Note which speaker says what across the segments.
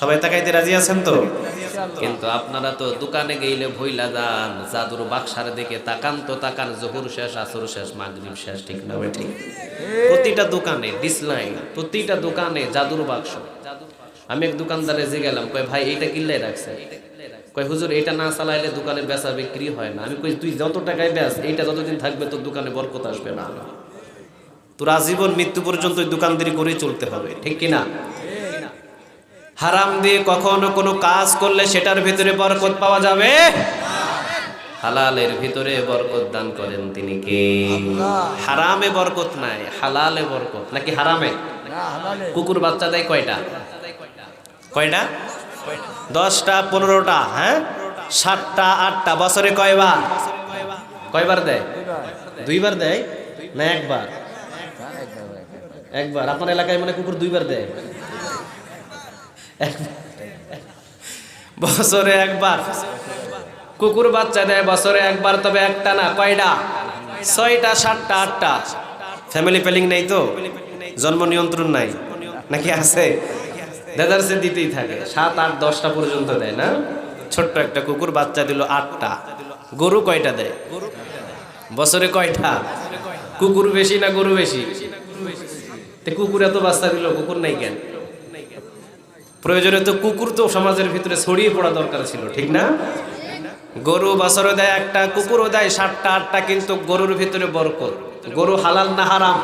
Speaker 1: সবাই তাকাইতে রাজি আছেন তো?
Speaker 2: কিন্তু আপনারা তো দোকানে গেইলে ভইলা যান, জাদুর বাক্সার দিকে তাকান তো তাকান, জহুর শেষ, আসর শেষ, মাগরিব শেষ, ঠিক না ঠিক? প্রতিটা দোকানে ডিসলাইন প্রতিটা দোকানে জাদুর বাক্স। আমি এক দোকানদারে যে গেলাম, কয়, ভাই, এইটা কিল্লাই রাখছে? কয়, হুজুর এটা না চালাইলে দোকানে বেচা বিক্রি হয় না। আমি কই, তুই যত টাকায় বেচ, এইটা যতদিন থাকবে তোর দোকানে বরকত আসবে না।
Speaker 1: তোর আজীবন মৃত্যু পর্যন্ত দোকানদারি করেই চলতে হবে, ঠিক কিনা? হারাম দিয়ে কখনো কোনো কাজ করলে সেটার ভিতরে বরকত পাওয়া যাবে?
Speaker 2: হালালের ভিতরে বরকত দান করেন তিনি কে?
Speaker 1: হারামে বরকত নাই,
Speaker 2: হালালে বরকত। নাকি হারামে? কুকুর বাচ্চা দেয় কয়টা?
Speaker 1: কয়টা? দশটা, পনেরোটা হ্যাঁ? সাতটা, আটটা, বছরে কয়বার?
Speaker 2: কয়বার দেয়?
Speaker 1: দুইবার দেয়? না, একবার?
Speaker 2: একবার। আপনার এলাকায় মানে কুকুর দুইবার দেয়?
Speaker 1: বছরে একবার।
Speaker 2: কুকুর বাচ্চা দেয় বছরে একবার, তবে একটা না, কয়টা?
Speaker 1: ছয়টা, সাতটা, আটটা। ফ্যামিলি প্যালিং নেই তো? জন্ম নিয়ন্ত্রণ নাই? নাকি আছে?
Speaker 2: দেদারসে দিতেই থাকে। সাত, আট, দশটা পর্যন্ত দেয় না?
Speaker 1: ছোট্ট একটা কুকুর বাচ্চা দিল আটটা। গরু কয়টা দেয়? বছরে কয়টা?
Speaker 2: কুকুর বেশি না গরু বেশি? কুকুর এত বাচ্চা দিল, কুকুর নাই কেন?
Speaker 1: প্রয়োজনে তো কুকুর তো সমাজের ভিতরে ছড়িয়ে পড়া দরকার ছিল, ঠিক না? গরু বছরে দেয় একটা, কুকুরও দেয় সাতটা, আটটা, কিন্তু গরুর ভিতরে বরকত। গরু হালাল না হারাম?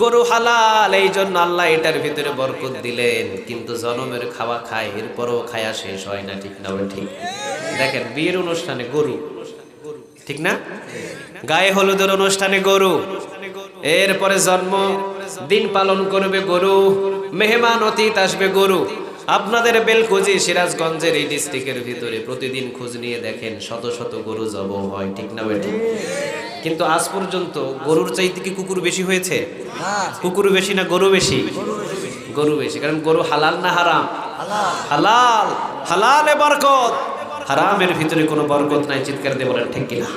Speaker 1: গরু হালাল এই জন্য আল্লাহ এটার ভিতরে বরকত দিলেন। কিন্তু জনমের খাওয়া খায়, এরপরও খায়া শেষ হয় না, ঠিক না ঠিক? দেখেন, বিয়ের অনুষ্ঠানে গরু, ঠিক না? গায়ে হলুদের অনুষ্ঠানে গরু, এরপরে জন্ম, দিন পালন করবে গরু মেহমান অতীত আসবে, গরু। আপনাদের বেলকুজি সিরাজগঞ্জের এই ডিস্ট্রিক্টের ভিতরে প্রতিদিন খোঁজ নিয়ে দেখেন শত শত গরু জব হয়, ঠিক না বেটি কিন্তু আজ পর্যন্ত গরুর চাইতে কি কুকুর বেশি হয়েছে? কুকুর বেশি না গরু বেশি? গরু বেশি, কারণ গরু হালাল না হারাম? হালাল। হালালে বরকত। হারামের ভিতরে কোনো বরকত নাই, চিৎকার দিয়ে বলেন, ঠিক কিনা?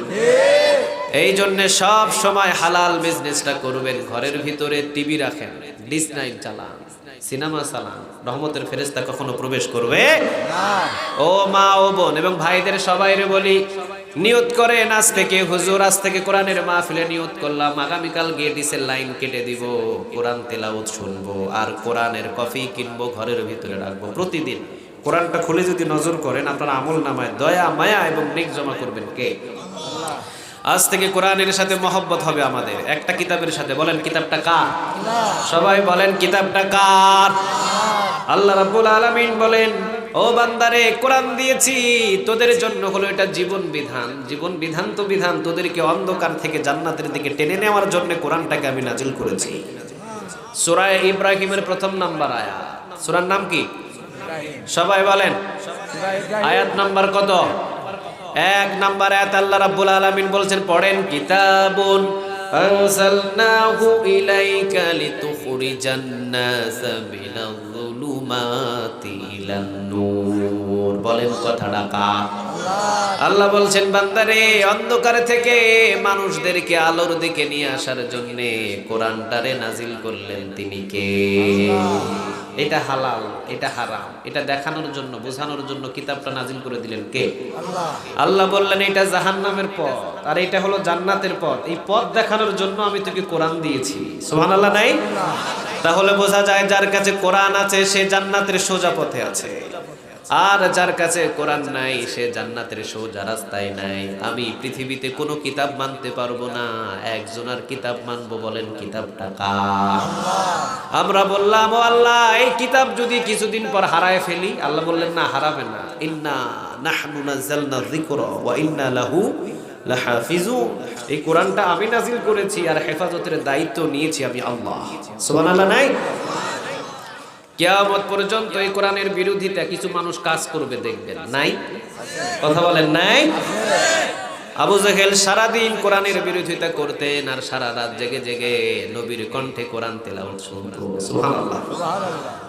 Speaker 1: এই জন্য সব সময় হালাল বিজনেসটা করবেন, ঘরের ভিতরে টিভি রাখেন ডিস নাইট চালান। সিনেমা সালাম রহমতের ফেরেস্তা কখনো প্রবেশ করবে ও মা ও বোন এবং ভাইদের সবাইরে বলি নিয়ত করেন আজ থেকে হুজুর আজ থেকে কোরআনের মাহফিলে নিয়ত করলাম আগামীকাল গিয়ে ডিসের লাইন কেটে দিব কোরআন তেলাওত শুনব আর কোরআনের কফি কিনবো ঘরের ভিতরে রাখব। প্রতিদিন কোরআনটা খুলে যদি নজর করেন আপনার আমল নামায় দয়া মায়া এবং নেক জমা করবেন কে? আজ থেকে কোরআনের সাথে মহব্বত হবে আমাদের। একটা কিতাবের সাথে। বলেন, কিতাবটা কার? সবাই বলেন, কিতাবটা কার? আল্লাহ রাব্বুল আলামিন বলেন, ও বান্দারে, কোরআন দিয়েছি। তোদের জন্য হলো এটা জীবন বিধান। জীবন বিধান তো বিধান। তোদেরকে অন্ধকার থেকে জান্নাতের দিকে টেনে নেওয়ার জন্য কোরআনটাকে আমি নাজিল করেছি। সূরা ইব্রাহিমের প্রথম নাম্বার আয়াত। সূরার নাম কি? সবাই বলেন, আয়াত নাম্বার কত? এক নাম্বার আয়াত আল্লাহ রাব্বুল আলামিন বলছেন, পড়েন, কিতাবুন আনসালনাহু ইলাইকা লিতুখরিজান নাস মিনাল যুলুমাতি ইলান নূর। বলেন কথাটা কার? আল্লাহ বলছেন, বান্দারে, অন্ধকার থেকে মানুষদেরকে আলোর দিকে নিয়ে আসার জন্য কোরআনটারে নাজিল করলেন তিনি কে? এটা হালাল এটা হারাম। এটা দেখানোর জন্য বোঝানোর জন্য কিতাবটা নাজিল করে দিলেন কে? আল্লাহ। বললেন এটা জাহান্নামের পথ আর এটা হলো জান্নাতের পথ। এই পথ দেখানোর জন্য আমি তোকে কোরআন দিয়েছি। সোহান আল্লাহ। নাই তাহলে বোঝা যায় যার কাছে কোরআন আছে সে জান্নাতের সোজা পথে আছে। আর যার কাছে কোরআন নাই, সে জান্নাতের সোজা রাস্তায় নাই। আমি পৃথিবীতে কোনো কিতাব মানতে পারব না। একজনের কিতাব মানবো বলেন কিতাবটা কার? আমরা বললাম, ও আল্লাহ, এই কিতাব যদি কিছুদিন পর হারায় ফেলি? আল্লাহ বললেন, না, হারাবে না। ইন্না নাহনু নাযালনা যিকরা ওয়া ইন্না লাহু লাহাফিজুন। এই কোরআনটা আমি নাজিল করেছি আর হেফাজতের দায়িত্ব নিয়েছি আমি আল্লাহ। সুবহানাল্লাহ, নাই? কিয়ামত পর্যন্ত এই কোরআনের বিরোধিতা কিছু মানুষ কাজ করবে, দেখবেন। নাই? কথা বলেন নাই? আবু জাহেল সারাদিন কোরআনের বিরোধিতা করতেন আর সারা রাত জেগে জেগে নবীর কণ্ঠে কোরআন তেলাওয়াত শুনতো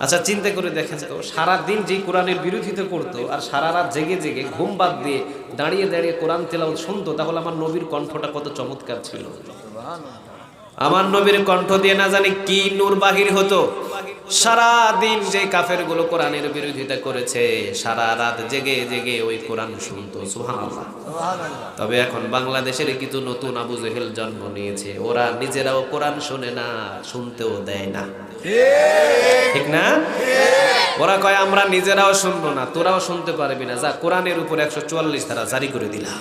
Speaker 1: আচ্ছা চিন্তা করে দেখেন তো সারা দিন যে কোরআনের বিরোধিতা করতো আর সারা রাত জেগে জেগে ঘুম বাদ দিয়ে দাঁড়িয়ে দাঁড়িয়ে কোরআন তেলাওয়াত শুনতো, তাহলে আমার নবীর কণ্ঠটা কত চমৎকার ছিল। আমার নবীর কণ্ঠ দিয়ে না জানি কি নূর বাহির হতো।
Speaker 2: সারা দিন যে কাফেরগুলো কোরআনের বিরোধিতা করেছে সারা রাত জেগে জেগে ওই কোরআন শুনতো সুবহানাল্লাহ। তবে এখন বাংলাদেশের কিছু নতুন আবু জেহেল জন্ম নিয়েছে। ওরা নিজেরাও কোরআন শোনে না শুনতেও দেয় না। ঠিক। না? ওরা কয় আমরা নিজেরাও শুনব না তোরাও শুনতে পারবি না। যা কোরআনের উপর একশো চুয়াল্লিশ ধারা জারি করে দিলা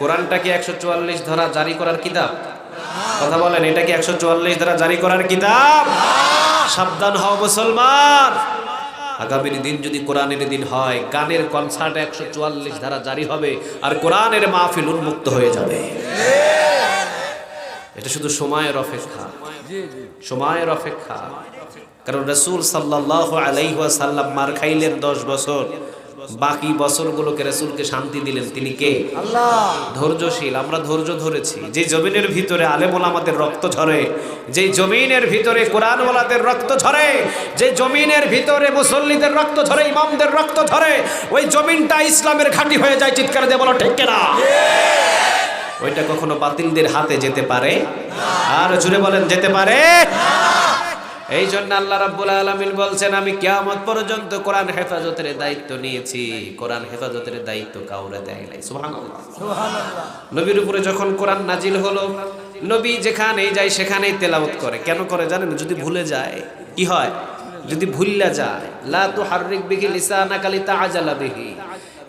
Speaker 2: কোরআনটা কি একশো চুয়াল্লিশ ধারা জারি করার কিতাব? কথা বলেন এটা কি একশো চুয়াল্লিশ ধারা জারি করার কিতাব? সাবধান হও মুসলমান। আগামীর দিন যদি কোরআনের দিন হয় গানের কনসার্ট একশো চুয়াল্লিশ ধারা জারি হবে আর কোরআনের মাহফিল উন্মুক্ত হয়ে যাবে। এটা শুধু সময়ের অপেক্ষা। সময়ের অপেক্ষা। কারণ রসুল সাল্লাহ আলাইহাসাল্লাম মার খাইলেন দশ বছর। বাকি বছরগুলোকে রসুলকে শান্তি দিলেন। তিনি কে? আল্লাহ। ধৈর্যশীল আমরা ধৈর্য ধরেছি। যে জমিনের ভিতরে আলেমুল আমাদের রক্ত ঝরে যে জমিনের ভিতরে কোরআনওয়ালাদের রক্ত ঝরে যে জমিনের ভিতরে মুসল্লিদের রক্ত ঝরে ইমামদের রক্ত ঝরে ওই জমিনটা ইসলামের ঘাঁটি হয়ে যায় চিৎকার দিয়ে বলো ঠিক না ওইটা কখনো বাতিলদের হাতে যেতে পারে? আর জুড়ে বলেন যেতে পারে? এই জন্য আল্লাহ রাব্বুল আলামিন বলছেন আমি কিয়ামত পর্যন্ত কোরআন হেফাজতের দায়িত্ব নিয়েছি। কোরআন হেফাজতের দায়িত্ব কাউরে দেয় নাই। সুবহানাল্লাহ। নবীর উপরে যখন কোরআন নাজিল হলো নবী যেখানেই যায় সেখানেই তেলাওয়াত করে। কেন করে জানেন? যদি ভুলে যায় কি হয়? যদি ভুললা যায় লা তুহাররিক বিহি লিসানাকা লিতাআজালা বিহি।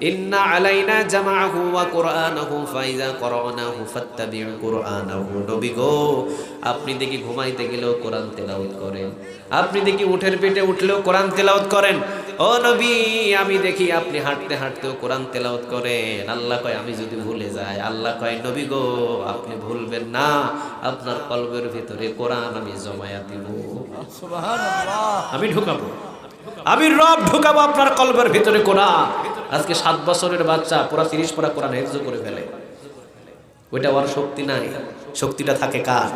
Speaker 2: ইন্না আলাইনা জামাআহু ওয়া কুরআনাহু ফাইজা করানাহু ফাত্তাবিউ কুরআনাহু। নবী গো আপনি দেখি ঘুমাইতে গেলেও কোরআন তেলাওয়াত করেন। আপনি দেখি উঠের পেটে উঠলেও কোরআন তেলাওয়াত করেন। ও নবী আমি দেখি আপনি হাঁটতে হাঁটতেও কোরআন তেলাওয়াত করেন। আল্লাহ কয় আমি যদি ভুলে যাই। আল্লাহ কয় নবী গো আপনি ভুলবেন না। আপনার কলবের ভিতরে কোরআন আমি জমায়া দিব। আমি ঢুকাবো। আমি রব ঢুকাবো আপনার কলবের ভিতরে কোরআন। আজকে সাত বছরের বাচ্চা পুরা তিরিশ পড়া কোরআন হেফজ করে ফেলে। ওইটা ওর শক্তি নাই। শক্তিটা থাকে কার?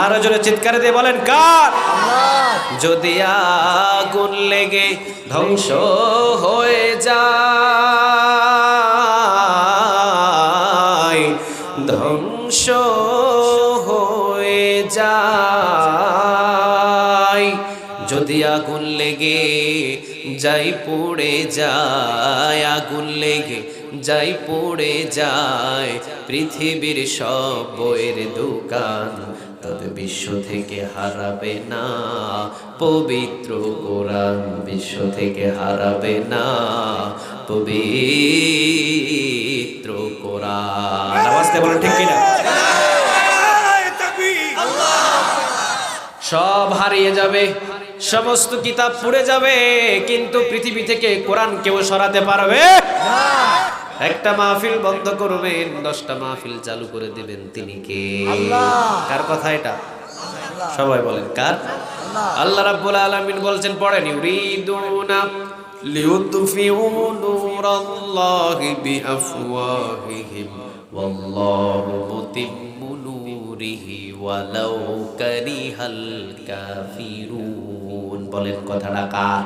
Speaker 2: আর জোরে চিৎকারে দিয়ে বলেন, কার? যদি আগুন লেগে ধ্বংস হয়ে যায়, ধ্বংস হয়ে যায়। যদি আগুন লেগে যাই পড়ে যায় আগুন লেগে যাই পড়ে যায় পৃথিবীর সব বইয়ের দোকান তবে বিশ্ব থেকে হারাবে না পবিত্র কোরআন বিশ্ব থেকে হারাবে না পবিত্র কোরআন। আওয়াজতে বলেন ঠিক কিনা? সব হারিয়ে যাবে। সমস্ত কিতাব পুড়ে যাবে কিন্তু পৃথিবী থেকে কোরআন কেউ সরাতে পারবে? একটা মাহফিল বন্ধ করবেন দশটা মাহফিল চালু করে দিবেন তিনি কে? কার কথা এটা? সবাই বলেন কার? আল্লাহ রাব্বুল আলামিন বলছেন পড়েন ইউরিদুনা লিউতফিউ নূরাল্লাহি বিআফওয়াহিহিম ওয়াল্লাহু মুতিম্মু নূরিহি ওয়ালাউ কারিহাল কাফিরুন। বলেন কথাটা কার?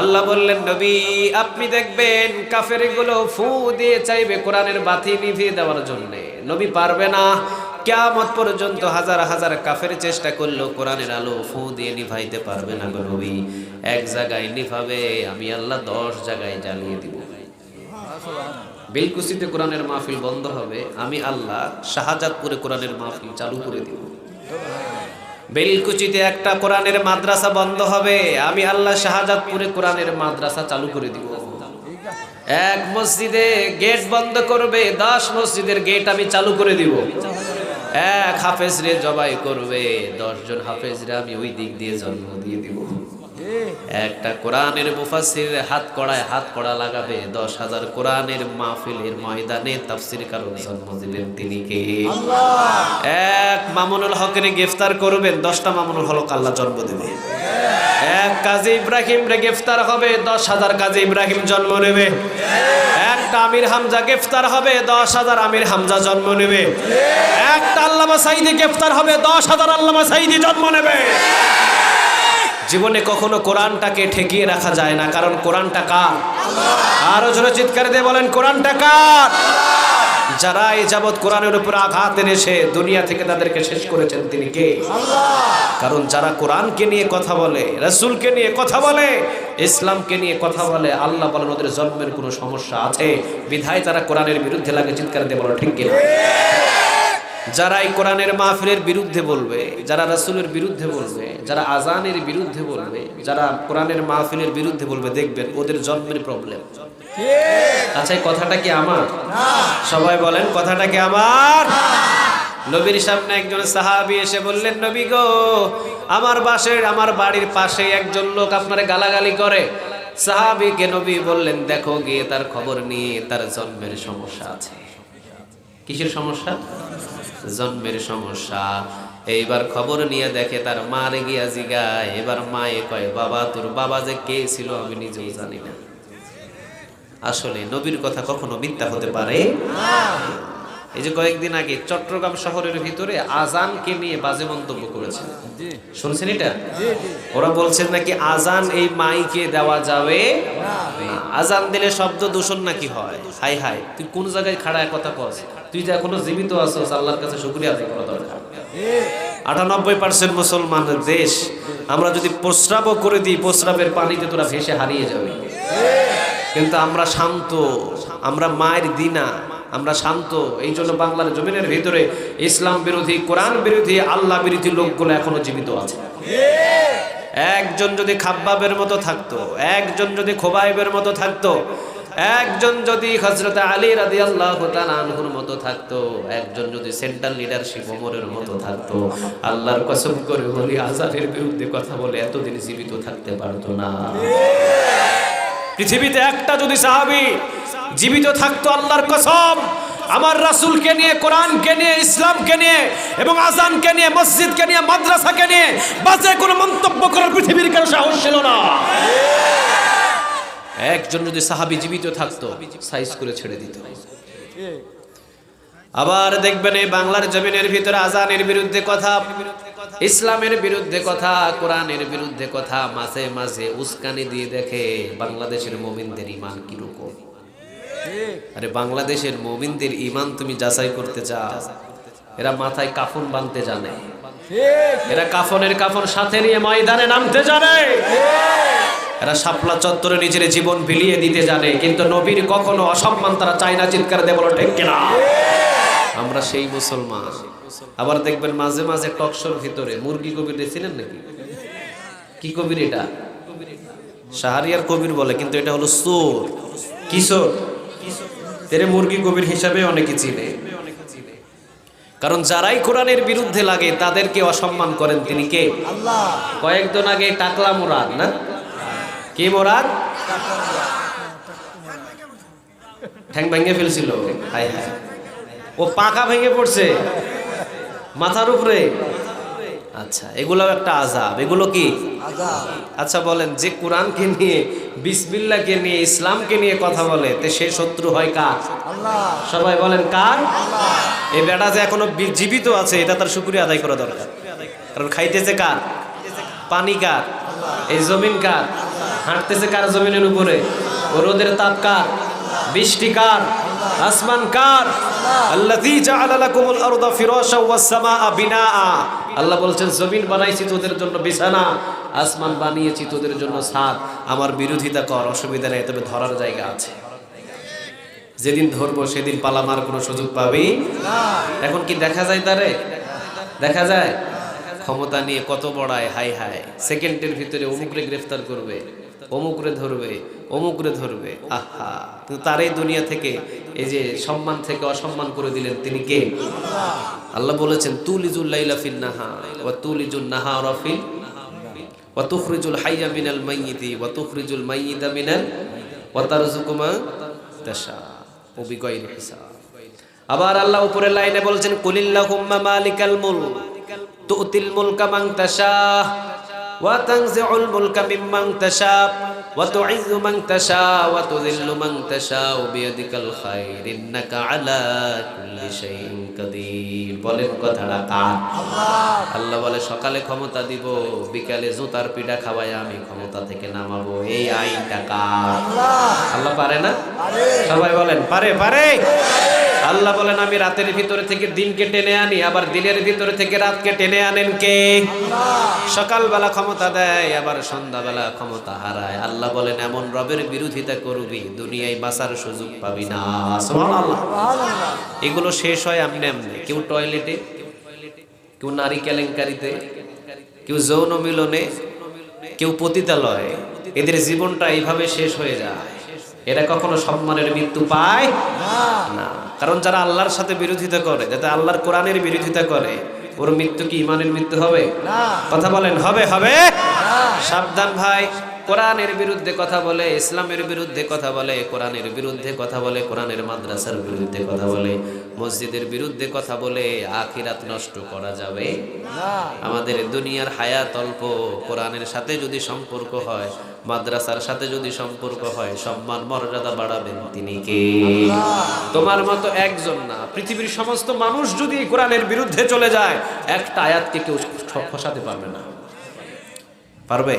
Speaker 2: আল্লাহ বললেন, নবী, আপনি দেখবেন কাফেরগুলো ফু দিয়ে চাইবে কোরআনের বাতি নিভিয়ে দেওয়ার জন্য। নবী পারবে না। কেয়ামত পর্যন্ত হাজার হাজার কাফের চেষ্টা করলেও কোরআনের আলো ফু দিয়ে নিভাইতে পারবে না গো নবী। এক জায়গায় নিভাবে, আমি আল্লাহ দশ জায়গায় জ্বালিয়ে দিব। বেলকুসিতে কোরআনের মাহফিল বন্ধ হবে, আমি আল্লাহ শাহজাদপুরে কোরআনের মাহফিল চালু করে দিব। বেলকুচিতে একটা কোরআনের মাদ্রাসা বন্ধ হবে। আমি আল্লাহ শাহজাদপুরে কোরআনের মাদ্রাসা চালু করে দিব। এক মসজিদে গেট বন্ধ করবে, দশ মসজিদের গেট আমি চালু করে দিব। এক হাফেজ রে জবাই করবে, দশজন হাফেজ রে আমি ওই দিক দিয়ে জন্ম দিয়ে দিব। একটা কোরআনের মুফাসির হাত কড়ায় হাত কড়া লাগাবে, দশ হাজার কোরআনের মাহফিলের ময়দানে তাফসির কারণ জন্ম দিলেন তিনি কে? এক মামুনুল হকের গ্রেফতার করবেন, দশটা মামুনুল হক আল্লাহ জন্ম দেবে। এক কাজী ইব্রাহিম রে গ্রেফতার হবে, দশ হাজার কাজী ইব্রাহিম জন্ম নেবে। একটা আমির হামজা গ্রেফতার হবে, দশ হাজার আমির হামজা জন্ম নেবে। একটা আল্লামা সাইদি গ্রেফতার হবে, দশ হাজার আল্লামা সাইদি জন্ম নেবে। জীবনে কখনো কোরআনটাকে ঠেকিয়ে রাখা যায় না। কারণ কোরআনটা কার? আরও জোরে চিৎকার দিয়ে বলেন, কোরআনটা কার?
Speaker 1: যারা এই যাবৎ কোরআনের উপর আঘাত এনেছে, দুনিয়া থেকে তাদেরকে শেষ করেছেন তিনি কে? কারণ যারা কোরআনকে নিয়ে কথা বলে, রসুলকে নিয়ে কথা বলে, ইসলামকে নিয়ে কথা বলে, আল্লাহ বলেন, ওদের জন্মের কোনো সমস্যা আছে? বিধায় তারা কোরআনের বিরুদ্ধে লাগে, চিৎকার দিয়ে বলো, ঠিক কিনা? যারা এই কোরআনের মাহফিলের বিরুদ্ধে বলবে, যারা রাসূলের বিরুদ্ধে বলবে, যারা আজানের বিরুদ্ধে বলবে, যারা কোরআনের মাহফিলের বিরুদ্ধে বলবে, দেখবেন ওদের জন্মের প্রবলেম আচ্ছা এই কথাটা কি আমার? সবাই বলেন, কথাটা কি আমার? নবীর সামনে একজন সাহাবি এসে বললেন, নবী গো, আমার বাসের, আমার বাড়ির পাশে একজন লোক আপনারে গালাগালি করে। সাহাবিকে নবী বললেন, দেখো গিয়ে তার খবর নিয়ে তার জন্মের সমস্যা আছে। কিসের সমস্যা? জন্মের সমস্যা। এইবার খবর নিয়ে দেখে তার মার গিয়া জিগায় এবার মায়ে কয়, বাবা, তোর বাবা যে কে ছিল আমি নিজেও জানি না। আসলে নবীর কথা কখনো মিথ্যা হতে পারে এই যে কয়েকদিন আগে চট্টগ্রাম শহরের ভিতরে আজানকে নিয়ে বাজে মন্তব্য করেছে শুনছেন এটা? ওরা বলছেন নাকি আজান এই মাইকে দেওয়া যাবে? আজান দিলে শব্দ দূষণ নাকি হয়? হাই হাই তুই কোন জায়গায় খাড়ায় কথা কস? তুই যে এখনও জীবিত আছোস আল্লাহর কাছে শুক্রিয়া আদায় করা দরকার। আটানব্বই পার্সেন্ট মুসলমান দেশ আমরা যদি প্রস্রাবও করে দিই প্রস্রাবের পানিতে তোরা ভেসে হারিয়ে যাবে। কিন্তু আমরা শান্ত আমরা মায়ের দিনা আমরা শান্ত। এই জন্য বাংলার জমিনের ভিতরে ইসলাম বিরোধী, কোরআন বিরোধী, আল্লাহ বিরোধী লোকগুলো এখনও জীবিত আছে। একজন যদি খাব্বাবের মতো থাকতো, একজন যদি খোবাইবের মতো থাকতো, একজন যদি হজরত আলী রাদি আল্লাহ আনহুর মতো থাকতো, একজন যদি সেন্ট্রাল লিডারশিপ ওমরের মতো থাকতো, আল্লাহর কসম করে বলি আজাদের বিরুদ্ধে কথা বলে এতদিন জীবিত থাকতে পারতো না। পৃথিবীতে একটা যদি সাহাবি জীবিত থাকতো আল্লাহর কসম, আমার রাসূলকে নিয়ে, কোরআনকে নিয়ে, ইসলামকে নিয়ে এবং আজানকে নিয়ে, মসজিদকে নিয়ে, মাদ্রাসাকে নিয়ে বাজে কোনো মন্তব্য করার পৃথিবীর কারও সাহস ছিল না। একজন যদি সাহাবি জীবিত থাকতো, সাইজ করে ছেড়ে দিত। আবার দেখবেন এই বাংলার জমিনের ভিতরে আজানের বিরুদ্ধে কথা ইসলামের বিরুদ্ধে কথা, কোরআনের বিরুদ্ধে কথা, মাঝে মাঝে উস্কানি দিয়ে দেখে বাংলাদেশের মোমিনদের ইমান কীরকম? আরে বাংলাদেশের মোমিনদের ইমান তুমি যাচাই করতে চাও? এরা মাথায় কাফন বাঁধতে জানে। এরা কাফনের কাফন সাথে নিয়ে ময়দানে নামতে জানে। এরা শাপলা চত্বরে নিজের জীবন বিলিয়ে দিতে জানে। কিন্তু নবীর কখনো অসম্মান তারা চায় না, চিৎকার দেয় বলো, ঠিক কিনা? আমরা সেই মুসলমান। আবার দেখবেন মাঝে মাঝে টকশোর ভিতরে। মুরগি কবির দেখছিলেন নাকি? কি কবির এটা? সাহারিয়ার কবির বলে, কিন্তু এটা হলো সোর কিশোর তেরে মুরগি কবির হিসাবে অনেকে চিনে। কারণ যারাই কোরআনের বিরুদ্ধে লাগে, তাদেরকে অসম্মান করেন তিনি কে? কয়েকদিন আগে টাকলা মুরাদ, না? কে মোরাদ? ঠ্যাং ভেঙে ফেলছিল। ও পাকা ভেঙে পড়ছে। মাথার উপরে? আচ্ছা এগুলোও একটা আজাব এগুলো কি? আচ্ছা বলেন যে কোরআনকে নিয়ে বিসমিল্লাহকে নিয়ে ইসলামকে নিয়ে কথা বলে তে সে শত্রু হয় কার? সবাই বলেন কার? এই বেটা যে এখনও জীবিত আছে এটা তার শুক্রিয়া আদায় করা দরকার। কারণ খাইতেছে কার? পানি কার? এই জমিন কার? হাঁটতেছে কার জমিনের উপরে? রোদের তাপ কার? বৃষ্টি কার? আসমান কার? আল্লাযী জাআলা লাকুমুল আরদা ফিরাশা ওয়াস সামাআ বিনাআ। আল্লাহ বলছেন, জমিন বানাইছি তোদের জন্য বিছানা, আসমান বানিয়েছি তোদের জন্য ছাদ। আমার বিরোধিতা কর, অসুবিধা নেই, তবে ধরার জায়গা আছে। যেদিন ধরবো, সেদিন পালামার কোনো সুযোগ পাবি এখন কি দেখা যায় তারে? দেখা যায়? ক্ষমতা নিয়ে কত বড়ায় হাই হাই সেকেন্ডের ভিতরে অমুকরে গ্রেফতার করবে, অমুকরে ধরবে অমুকরে ধরবে। আহা! কিন্তু তার এই দুনিয়া থেকে এই যে সম্মান থেকে অসম্মান করে দিলেন তিনি কে? আল্লাহ বলেছেন, তুলিজুল লাইলা নাহা তুলিজুল নাহা ওয়া তুখরিজুল হাইয়া মিনাল ওয়া তুখরিজুল মিনাল তাশা। আবার আল্লাহ উপরের লাইনে বলছেন, কুলিল্লাহুম্মা তুতিল মিম্মান তাশাব মান তাশাও ওয়া তুযিল্লু মান তাশাও বিয়াদিকাল খায়র ইন্নাকা আলা কুল্লি শাইইন কাদির বলেন কথাটা কার? আল্লাহ বলে সকালে ক্ষমতা দিব বিকালে জুতার পিঠা খাওয়াই আমি ক্ষমতা থেকে নামাবো। এই আইনটা কার? আল্লাহ। পারে না? সবাই বলেন পারে পারে। আল্লাহ বলেন আমি রাতের ভিতরে থেকে দিনকে টেনে আনি আবার দিনের ভিতরে থেকে রাতকে টেনে আনেন কে? সকালবেলা ক্ষমতা দেয় আবার সন্ধ্যাবেলা ক্ষমতা হারায়। আল্লাহ বলেন এমন রবের বিরোধিতা করবি দুনিয়ায় বাঁচার সুযোগ পাবি না। সুবহানাল্লাহ। এগুলো শেষ হয় এমনি এমনি কেউ টয়লেটে কেউ নারী কেলেঙ্কারিতে কেউ যৌন মিলনে কেউ পতিতালয়ে। এদের জীবনটা এইভাবে শেষ হয়ে যায়। এরা কখনো সম্মানের মৃত্যু পায়? না। কারণ যারা আল্লাহর সাথে বিরোধিতা করে যাতে আল্লাহর কোরআনের বিরোধিতা করে ওর মৃত্যু কি ইমানের মৃত্যু হবে? কথা বলেন হবে হবে? সাবধান ভাই। কোরআনের বিরুদ্ধে কথা বলে ইসলামের বিরুদ্ধে কথা বলে কোরআনের বিরুদ্ধে কথা বলে কোরআনের মাদ্রাসার বিরুদ্ধে কথা বলে মসজিদের বিরুদ্ধে কথা বলে আখিরাত নষ্ট করা যাবে? আমাদের দুনিয়ার হায়াত অল্প কোরআনের সাথে যদি সম্পর্ক হয় মাদ্রাসার সাথে যদি সম্পর্ক হয় সম্মান মর্যাদা বাড়াবেন তিনি কে? তোমার মতো একজন না। পৃথিবীর সমস্ত মানুষ যদি কোরআনের বিরুদ্ধে চলে যায় একটা আয়াতকে কেউ খসাতে পারবে না। পারবে?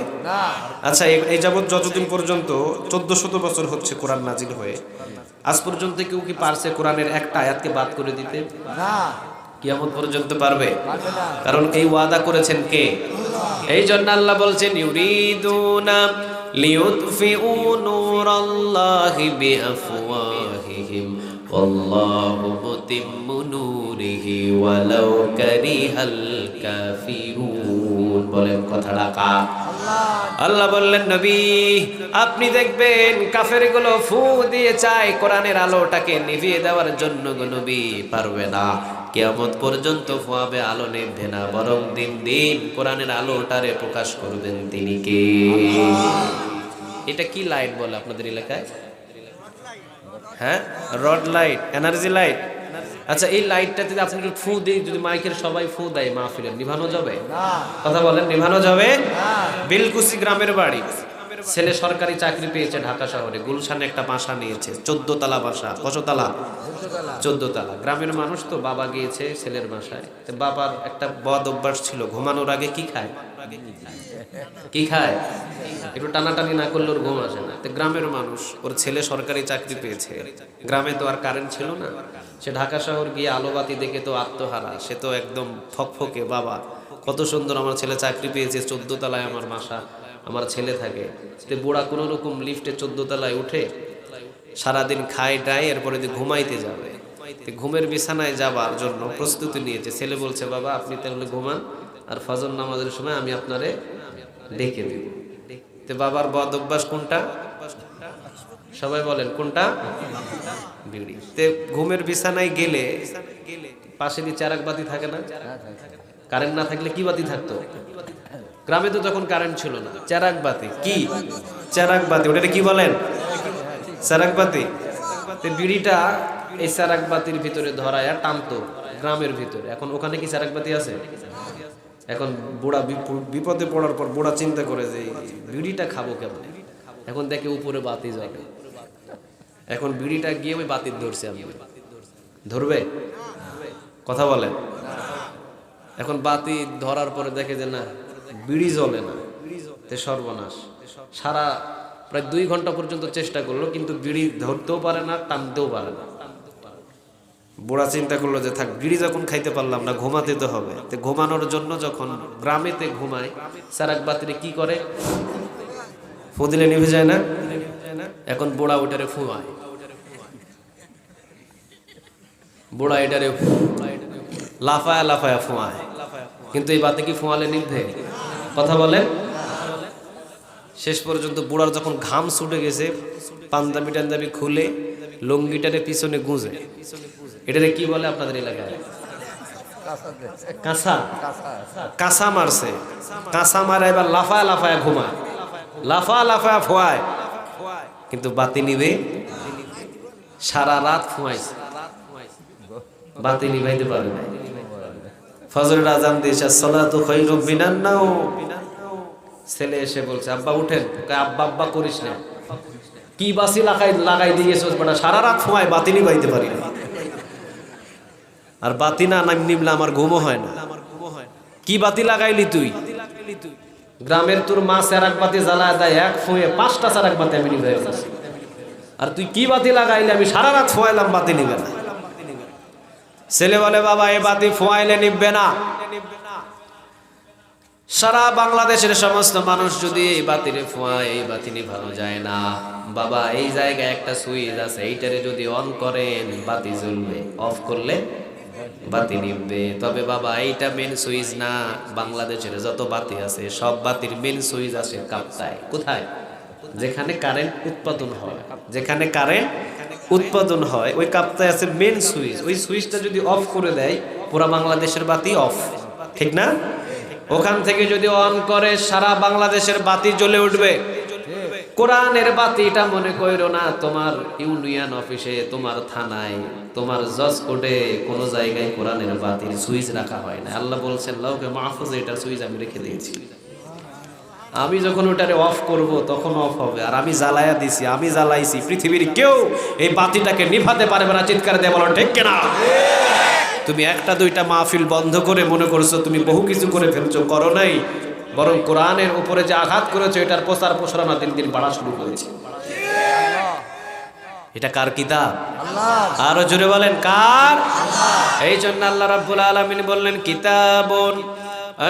Speaker 1: আচ্ছা এই- যাবৎ যতদিন পর্যন্ত চোদ্দ শত বছর হচ্ছে কোরআন নাজিল হয়ে আজ পর্যন্ত কেউ কি পারছে কোরআনের একটা আয়াতকে বাদ করে দিতে? কিয়ামত পর্যন্ত পারবে? কারণ এই ওয়াদা করেছেন কে? এই জন্য আল্লাহ বলছেন ইউরিদুনা লিউতফিউ নূরাল্লাহি বিআফওয়াহিহিম ওয়াল্লাহু মুতিম্মু নূরিহি ওয়ালাউ কারিহাল কাফিরুন। বলেন কথাটা কা আল্লাহ বললেন, নবী, আপনি দেখবেন কাফেরগুলো ফু দিয়ে চায় কোরআনের আলোটাকে নিভিয়ে দেওয়ার জন্য নবী, পারবে না। কেয়ামত পর্যন্ত ফুয়াবে আলো নেভবে না, বরং দিন দিন কোরআনের আলোটারে প্রকাশ করবেন তিনি কে? এটা কি লাইট বলে আপনাদের এলাকায়? হ্যাঁ? Rod light, energy light. আচ্ছা এই লাইটটাতে যদি আপনি একটু ফু দিই যদি মাইকের সবাই ফু দেয় মাহফিলের নিভানো যাবে? কথা বলেন নিভানো যাবে? বিলকুসি গ্রামের বাড়ি। ছেলে সরকারি চাকরি পেয়েছে ঢাকা শহরে গুলশানে একটা বাসা নিয়েছে চোদ্দ তালা বাসা কত তালা চোদ্দ তালা গ্রামের মানুষ তো বাবা গিয়েছে ছেলের বাসায়। বাবার একটা বদ অভ্যাস ছিল ঘুমানোর আগে কি খায়? কি খায়? একটু টানাটানি না করলে ওর ঘুম আসে না। তো গ্রামের মানুষ, ওর ছেলে সরকারি চাকরি পেয়েছে। গ্রামে তো আর কারেন্ট ছিল না। সে ঢাকা শহর গিয়ে আলোবাতি দেখে তো আত্মহারা। সে তো একদম ফকফকে, বাবা, কত সুন্দর আমার ছেলে চাকরি পেয়েছে, চোদ্দ তলায় আমার মাসা আমার ছেলে থাকে। তো বুড়া কোনো রকম লিফটে চোদ্দ তলায় উঠে, সারাদিন খায়, ডায়, এরপরে যে ঘুমাইতে যাবে। ঘুমের বিছানায় যাবার জন্য প্রস্তুতি নিয়েছে। ছেলে বলছে, বাবা, আপনি তাহলে ঘুমান। আর ফজর নামাজের সময় আমি আপনারে ডেকে দিব তো বাবার বদ অভ্যাস কোনটা? সবাই বলেন, কোনটা? বিড়ি। তে ঘুমের বিছানায় গেলে পাশে দিয়ে চারাক বাতি থাকে না? কারেন্ট না থাকলে কি বাতি থাকতো? গ্রামে তো তখন কারেন্ট ছিল না। চারাক বাতি। কি? চারাক বাতি। ওটা কি বলেন? চারাক বাতি। বিড়িটা এই চারাক বাতির ভিতরে ধরায় টানতো, গ্রামের ভিতরে। এখন ওখানে কি চারাক বাতি আছে? এখন বুড়া বিপ- বিপদে পড়ার পর বুড়া চিন্তা করে যে বিড়িটা খাব কেমন? এখন দেখে উপরে বাতি জ্বলে। এখন বিড়িটা গিয়ে ওই বাতির ধরছে আমি। ধরবে? কথা বলেন। এখন বাতি ধরার পরে দেখে যে না, বিড়ি জ্বলে না, তে সর্বনাশ। সারা প্রায় দুই ঘণ্টা পর্যন্ত চেষ্টা করল, কিন্তু বিড়ি ধরতেও পারে না, টানতেও পারে না। বুড়া চিন্তা করল যে থাক, বিড়ি যখন খাইতে পারলাম না, ঘুমাতে তো হবে। তো ঘুমানোর জন্য যখন গ্রামেতে ঘুমায় সারাক বাতিরে কি করে? ফু দিলে নিভে যায় না? এখন বুড়া ওটারে ফুয়ায়। বুড়া এটারে লাফায়া লাফায়া ফুয়ায়। কিন্তু এই বাতি কি ফোয়ালে নিভে? কথা বলেন। শেষ পর্যন্ত বুড়ার যখন ঘাম ছুটে গেছে পাঞ্জাবি টাঞ্জাবি খুলে লঙ্গিটারে পিছনে গুঁজে। এটারে কি বলে আপনাদের এলাকায়? কাঁসা। কাঁসা মারছে। কাঁসা মারা এবার লাফায় লাফায় ঘুমায়। লাফা লাফায় ফোয়ায় কিন্তু বাতি নিবে। সারা রাত ফুয়াইছে বাতি নিভাইতে পারে না। ফজরের আজান দিয়েছে, সালাতু খায়রুম মিনান নাও। ছেলে এসে বলছে, আব্বা, উঠেন। আব্বা আব্বা, করিস না। কি বাসি লাগাই লাগাই দিয়েছ বেটা সারা রাত সময় বাতি নিবাইতে পারি না। আর বাতি না নাম নিবলে আমার ঘুমও হয় না। কি বাতি লাগাইলি তুই? গ্রামের তোর মা সেরাক বাতি জ্বালায় দেয়, এক ফুঁয়ে পাঁচটা সেরাক বাতি আমি ফেলছি। আর তুই কি বাতি লাগাইলি? আমি সারা রাত ফোয়াইলাম, বাতি নিবে না। ছেলে বলে, বাবা, এ বাতি ফোয়াইলে নিববে না। সারা বাংলাদেশের সমস্ত মানুষ যদি এই বাতিরে ফোয়ায়, এই বাতি নিভানো যায় না। বাবা, এই জায়গায় একটা সুইচ আছে, এইটারে যদি অন করেন, বাতি জ্বলবে। অফ করলে বাতি নিববে তবে বাবা, এইটা মেন সুইচ না। বাংলাদেশের যত বাতি আছে, সব বাতির মেন সুইচ আছে কাপ্তায় কোথায়? যেখানে কারেন্ট উৎপাদন হয়। যেখানে কারেন্ট উৎপাদন হয়, ওই কাপ্তায় আছে মেন সুইচ। ওই সুইচটা যদি অফ করে দেয়, পুরা বাংলাদেশের বাতি অফ ঠিক না? ওখান থেকে যদি অন করে, সারা বাংলাদেশের বাতি জ্বলে উঠবে। কোরআনের বাতিটা মনে করো না, তোমার ইউনিয়ন অফিসে, তোমার থানায়, তোমার জজ কোর্টে কোনো জায়গায় কোরআনের বাতির সুইচ রাখা হয় না। আল্লাহ বলছেন, লাউকে মাহফুজে এটা সুইচ আমি রেখে দিয়েছি। আমি যখন ওটারে অফ করব, তখন অফ হবে। আর আমি জ্বালায়া দিছি, আমি জ্বালাইছি। পৃথিবীর কেউ এই বাতিটাকে নিভাতে পারবে না। চিৎকার দিয়ে বলো ঠিক কিনা? তুমি একটা, দুইটা মাহফিল বন্ধ করে মনে করছ, তুমি বহু কিছু করে ফেলছো, করো নাই। বরং কোরআনের উপরে যে আঘাত করেছে এটার প্রচার প্রসারণা দিন দিন বাড়া শুরু করেছে। এটা কার কিতাব? আরও জুড়ে বলেন কার? এই জন্য আল্লাহ রাব্বুল আলামিন বললেন কিতাবুন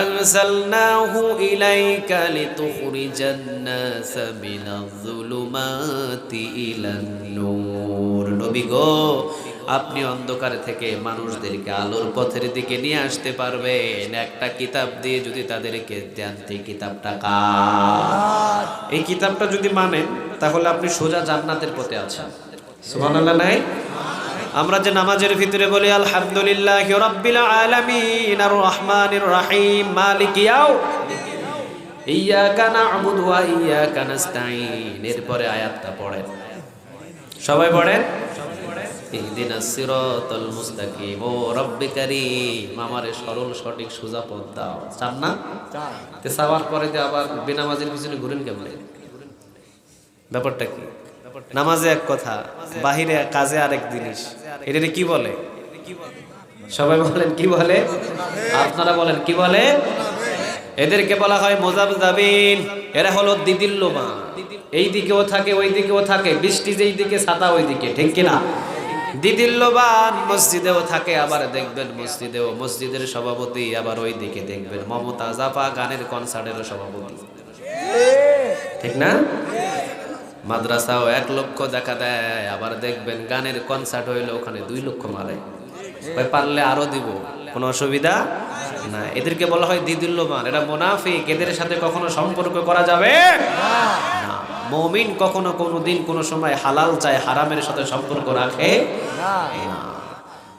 Speaker 1: আনজালনাহু ইলাইকা লিতুখরিজান নাস মিনাজ যুলুমাতি ইলান নূর। নবী গো আপনি অন্ধকার থেকে মানুষদেরকে আলোর পথের দিকে নিয়ে আসতে পারবেন। একটা কিতাব দিয়ে যদি তাদেরকে জানতে কিতাবটা কার? এই কিতাবটা যদি মানেন, তাহলে আপনি সোজা জান্নাতের পথে আছেন। সুবহানাল্লাহ, নাই? আমরা যে নামাজের ভিতরে বলি, আলহামদুলিল্লাহ রাব্বিল আলামিন আর রহমানির রহিম, মালিক ইয়াও ইয়াকা না'বুদু ওয়া ইয়াকা নাস্তাঈন। এরপরে আয়াতটা পড়েন। সবাই পড়েন? ইহদিনাস সিরাতাল মুস্তাকিম। ও রব্বি কারীম আমারে সরল সঠিক সোজা পথ দাও। চান না? তে সাওয়ার পরে যে আবার বেনামাজের পিছনে ঘুরেন কেমনে? ব্যাপারটা কি? নামাজে এক কথা বাহিরে কাজে আরেক জিনিস। এটা কি বলে? সবাই বলেন কি বলে? আপনারা বলেন কি বলে? এদেরকে বলা হয় মোজাবজাবিন এরা হলো দিদিল্লোমা এই দিকেও থাকে ওই দিকেও থাকে। বৃষ্টি যেই দিকে ছাতা ওই দিকে ঠিক কিনা? দিদিল্লবান মসজিদেও থাকে, আবার দেখবেন মসজিদেও, মসজিদের সভাপতি আবার ওই দিকে দেখবেন। মমতা জাফা গানের কনসার্টেরও সভাপতি। ঠিক না? মাদ্রাসাও এক লক্ষ দেখা দেয়, আবার দেখবেন গানের কনসার্ট হইলে ওখানে দুই লক্ষ মারে। পারলে আরও দিব, কোনো অসুবিধা না। এদেরকে বলা হয় দিদুল্লমান এরা মোনাফিক, এদের সাথে কখনো সম্পর্ক করা যাবে না। মমিন কখনো কোনো দিন কোনো সময় হালাল চায় হারামের সাথে সম্পর্ক রাখে না।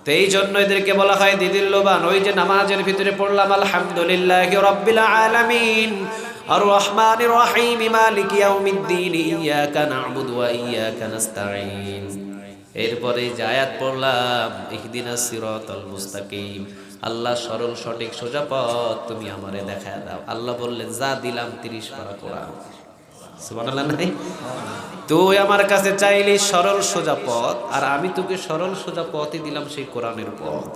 Speaker 1: তো এই জন্য এদেরকে বলা হয় দিদিল্লবান ওই যে নামাজের ভিতরে পড়লাম আলহামদুলিল্লাহ রব্বিল আলামিন। আর রহমান রহিম মালিক ইয়াউমিদ্দিন ইয়াকা না'বুদু ওয়া ইয়াকা নাস্তাঈন। এরপরে যে আয়াত পড়লাম ইহদিনাস সিরাতাল মুস্তাকিম। আল্লাহ সরল সঠিক সোজা পথ তুমি আমারে দেখায় দাও। আল্লাহ বললেন যা দিলাম 30 পারা কোরআন। সুবহানাল্লাহ তুই আমার কাছে চাইলি সরল সোজা পথ, আর আমি তোকে সরল সোজা পথই দিলাম সেই কোরআনের পথ।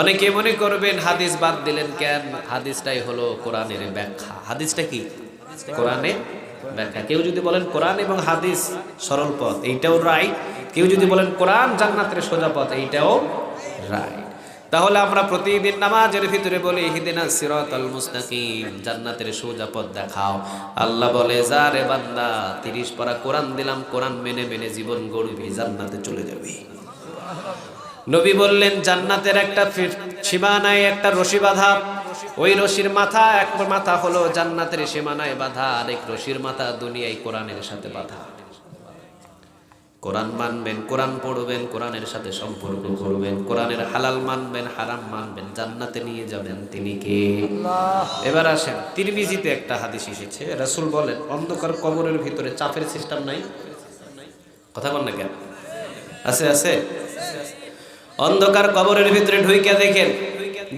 Speaker 1: অনেকে মনে করবেন হাদিস বাদ দিলেন কেন? হাদিসটাই হলো কোরআনের ব্যাখ্যা। হাদিসটা কি? কোরআনের ব্যাখ্যা। কেউ যদি বলেন কোরআন এবং হাদিস সরল পথ, এইটাও রাইট কেউ যদি বলেন কোরআন জান্নাতের সোজা পথ, এইটাও রাইট তাহলে আমরা প্রতিদিন নামাজের ভিতরে বলি হিদিনা সিরাতাল মুস্তাকিম জান্নাতের সোজা পথ দেখাও। আল্লাহ বলে, যা রে বান্দা 30 পারা কোরআন দিলাম, কোরআন মেনে মেনে জীবন গড়বি, জান্নাতে চলে যাবি। নবী বললেন, জান্নাতের একটা সীমানায় একটা রশি বাঁধা। ওই রশির মাথা, এক মাথা হলো জান্নাতের সীমানায় বাঁধা, আর এক রশির মাথা দুনিয়ায় কোরআনের সাথে বাঁধা। কোরআন মানবেন কোরআন পড়বেন কোরআনের সাথে সম্পর্ক করবেন কোরআনের হালাল মানবেন হারাম মানবেন জান্নাতে নিয়ে যাবেন তিনি কে? এবার আসেন তিরমিজিতে একটা হাদিস এসেছে রাসূল বলেন অন্ধকার কবরের ভিতরে চাপের সিস্টেম নাই? কথা বল না কেন? আছে আছে? অন্ধকার কবরের ভিতরে ঢুইকে দেখেন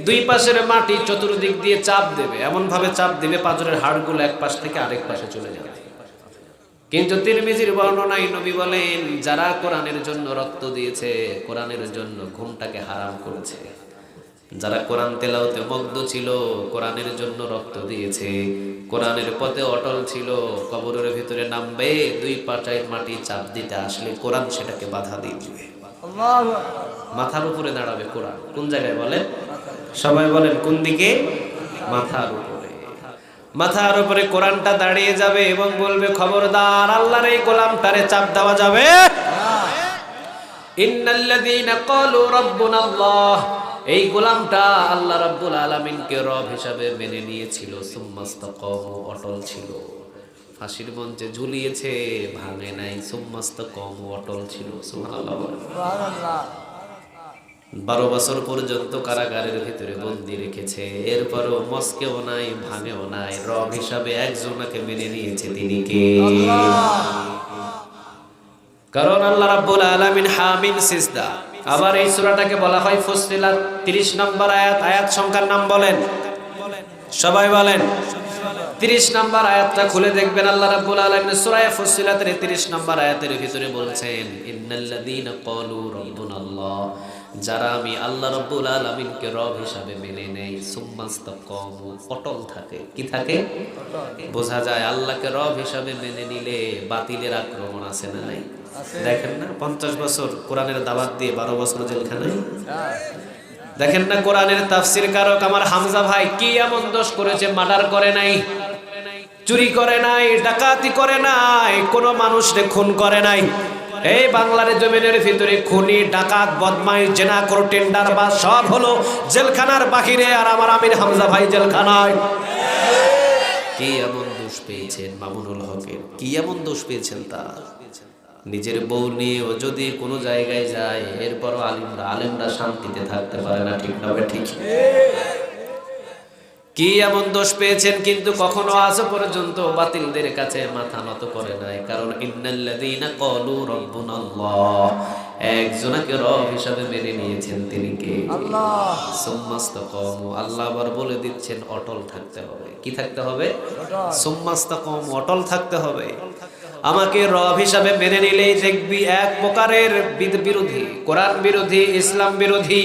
Speaker 1: দুই পাশের মাটি চতুর্দিক দিয়ে চাপ দেবে এমন ভাবে চাপ দেবে পাঁজরের হাড়গুলো এক পাশ থেকে আরেক পাশে চলে যাবে। কিন্তু তিরমিজির বর্ণনায় নবী বলেন যারা কোরআনের জন্য রক্ত দিয়েছে কোরআনের জন্য ঘুমটাকে হারাম করেছে। যারা কোরআন তেলাওতে মগ্ন ছিল কোরআনের জন্য রক্ত দিয়েছে। কোরআনের পথে অটল ছিল কবরের ভিতরে নামবে দুই পাটায় মাটি চাপ দিতে আসলে কোরআন সেটাকে বাধা দিয়ে দিবে।
Speaker 2: মাথার উপরে দাঁড়াবে কোরআন। কোন জায়গায় বলেন? সবাই বলেন কোন দিকে? মাথার উপরে।
Speaker 1: মাথার উপরে কোরআনটা দাঁড়িয়ে যাবে এবং বলবে, খবরদার, আল্লাহর এই গোলামটারে চাপ দেওয়া যাবে।
Speaker 2: এই গোলামটা আল্লাহ রব্বুল আলামিনকে রব হিসাবে মেনে নিয়েছিল সুম্মাস্তাকামু অটল ছিল। ফাঁসির মঞ্চে ঝুলিয়েছে, ভাঙে নাই সুম্মাস্তাকামু অটল ছিল। সুবহানাল্লাহ। বারো বছর পর্যন্ত কারাগারের ভিতরে বন্দি রেখেছে। এরপরও মস্কেও নাই, ভাঙেও নাই। রব হিসাবে একজনকে মেনে নিয়েছে তিনি কে?
Speaker 1: কারণ আল্লাহ রাব্বুল আলামিন হামিন সিজদা। আবার এই সূরাটাকে বলা হয় ফুসিলাত 30 নম্বর আয়াত আয়াত সংখ্যার নাম বলেন। সবাই বলেন। 30 নম্বর আয়াতটা খুলে দেখবেন আল্লাহ রাব্বুল আলামিন সূরা ফুসিলাতের 30 নম্বর আয়াতের ভিতরে বলছেন,
Speaker 2: ইন্নাল্লাযীনা ক্বালু রাব্বুনাল্লাহ। যারা আমি আল্লাহ রাব্বুল আলামিনকে রব হিসাবে মেনে নেই সুম্মাস্তাকামু অটল থাকে। কি থাকে? বোঝা যায় আল্লাহকে রব হিসাবে মেনে নিলে বাতিলের আক্রমণ আছে না নাই?
Speaker 1: দেখেন না 50 বছর কোরআনের দাওয়াত দিয়ে 12 বছর জেলখানায়? দেখেন না কোরআনের তাফসির কারক আমার হামজা ভাই কি এমন দোষ করেছে মার্ডার করে নাই? চুরি করে নাই ডাকাতি করে নাই কোনো মানুষকে খুন করে নাই? এই বাংলার জমিনের ভিতরে খুনি, ডাকাত বদমাই জেনা করো টেন্ডার, বা সব হলো জেলখানার বাহিরে, আর আমার আমির হামজা ভাই জেলখানায়।
Speaker 2: কি এমন দোষ পেয়েছেন মামুনুল হকের? কি এমন দোষ পেয়েছেন তা নিজের বউ নিয়েও যদি কোনো জায়গায় যায়, এরপরও আলিমরা আলেমরা শান্তিতে থাকতে পারে না, ঠিক না ঠিক?
Speaker 1: কি এমন দোষ পেয়েছেন কিন্তু কখনো আজ পর্যন্ত
Speaker 2: বাতিলদের কাছে মাথা নত করে নাই? কারণ ইন্নাল্লাযীনা ক্বালু রাব্বুনাল্লাহ। একজনকে রব হিসাবে মেনে নিয়েছেন তিনি কে? আল্লাহ। সুম্মাস্তাকামু। আল্লাহ আবার বলে দিচ্ছেন অটল থাকতে হবে। কি থাকতে হবে?
Speaker 1: সুম্মাস্তাকম অটল থাকতে হবে। আমাকে রব হিসাবে মেনে নিলেই দেখবি এক প্রকারের বিরোধী কোরআন বিরোধী ইসলাম বিরোধী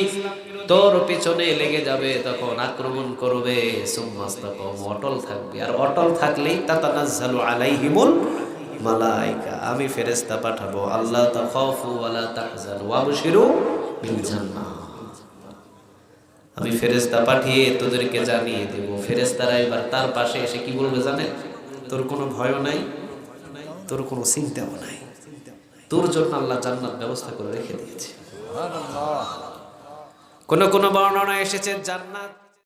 Speaker 2: তোর পিছনে লেগে যাবে তখন আক্রমণ করবে। অটল থাকবে। আর অটল থাকলেই
Speaker 1: তাতানাজ্জালু আলাইহিমুল মালাইকা। আমি ফেরেশতা পাঠাবো। আল্লাহ আমি ফেরেশতা পাঠিয়ে তোদেরকে জানিয়ে দেব। ফেরেশতারা এবার তার পাশে এসে কি বলবে জানেন? তোর কোনো ভয়ও নাই, তোর কোনো চিন্তাও নাই। তোর জন্য আল্লাহ জান্নাত ব্যবস্থা করে রেখে দিয়েছে। কোন কোনো বর্ণনা এসেছে জান্নাত?